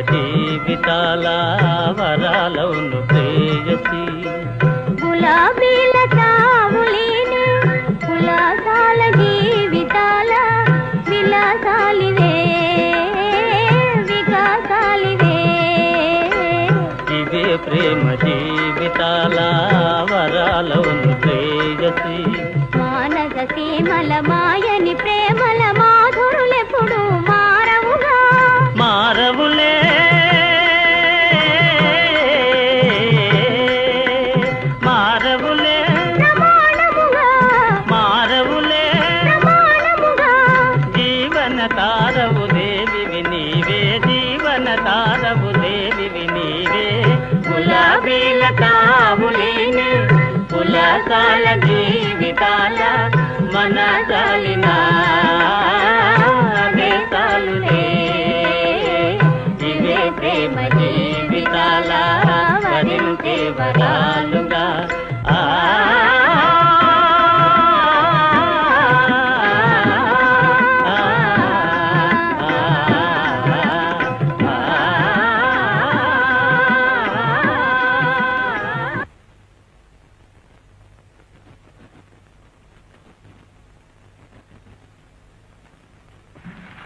జీవితాల వరాలవును ప్రేయసి. గులాబీల తావులేని ఉల్లాసాల జీవితాల విలాసాలివే వికాసాలివే. ఇవే ప్రేమ జీవితాల వరాలవును ప్రేయసి. మానస సీమల మాయని ప్రేమల తారవు దేవి నీవే. గులాబీల తావులేని పులకాల జీవితాల మన చాలిన ఇవే ప్రేమ జీవితాల వరించే వరాలుగా. ఆ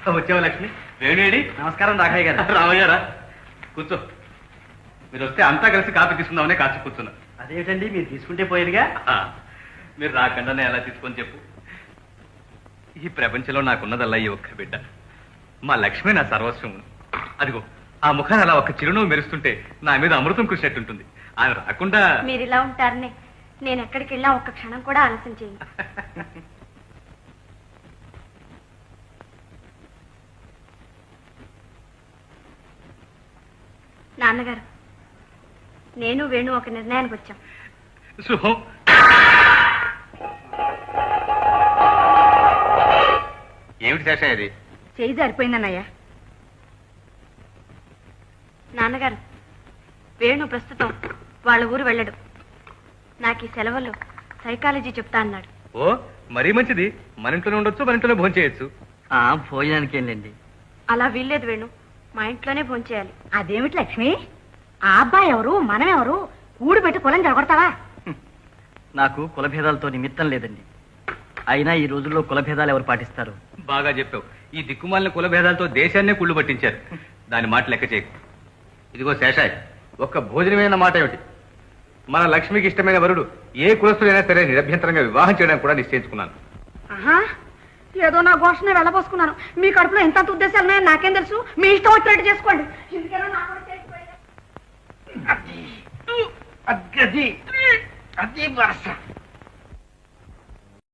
వచ్చావా లక్ష్మి? వేణుడి నమస్కారం రాఘయ్య గారు. రామయ్యారా కూర్చో. మీరు వస్తే అంతా కలిసి కాఫీ తీసుకుందామనే కాచి కూర్చున్నా. అదేమిటండి మీరు తీసుకుంటే పోయేదిగా? మీరు రాకుండానే ఎలా తీసుకొని చెప్పు. ఈ ప్రపంచంలో నాకున్నదల్లా ఈ ఒక్క బిడ్డ. మా లక్ష్మి నా సర్వస్వం అదిగో ఆ ముఖాన్ని అలా ఒక చిరునవ్వు మెరుస్తుంటే నా మీద అమృతం కురిసినట్టుంటుంది. ఆమె రాకుండా మీరు ఇలా ఉంటారనే నేను ఎక్కడికి వెళ్ళా ఒక్క క్షణం కూడా ఆలస్యం చేయను. నాన్నగారు. నేను వేణు ఒక నిర్ణయానికి వచ్చాం. ఏమిటి శేషం ఇది? చేయి జారిపోయిందన్నయ్యా. నాన్నగారు వేణు ప్రస్తుతం వాళ్ళ ఊరు వెళ్ళడు. నాకు ఈ సెలవులు సైకాలజీ చెప్తా అన్నాడు. ఓ మరీ మంచిది. మన ఇంట్లోనే ఉండొచ్చు మన ఇంట్లోనే భోజనం చేయొచ్చు భోజనానికి ఏంటండి అలా వీల్లేదు వేణు. మా ఇంట్లోనే భోంచేయాలి. అదేమిటి లక్ష్మి? ఆ అబ్బాయి ఎవరు మనం ఎవరు? కూడు పెట్టి కులం జరగొడతావా? నాకు కులభేదాలతో నిమిత్తం లేదండి. అయినా ఈ రోజుల్లో కులభేదాలు ఎవరు పాటిస్తారు? బాగా చెప్పావు. ఈ దిక్కుమాలిన కుల భేదాలతో దేశాన్నే కుళ్ళు పట్టించారు. దాని మాట లెక్క చేయకు ఇదిగో శేషాయ్ ఒక్క భోజనమైన మాట ఏమిటి? మన లక్ష్మికి ఇష్టమైన వరుడు ఏ కులస్తుడైనా సరే నిరభ్యంతరంగా వివాహం చేయడానికి కూడా నిశ్చయించుకున్నాను. ఆహా ఏదో నా ఘోషణ వెళ్ళబోసుకున్నాను. మీ కడుపులో ఎంత ఉద్దేశాలు ఉన్నాయని నాకేం తెలుసు? మీ ఇష్టం వచ్చినట్టు చేసుకోండి. అది అది వరస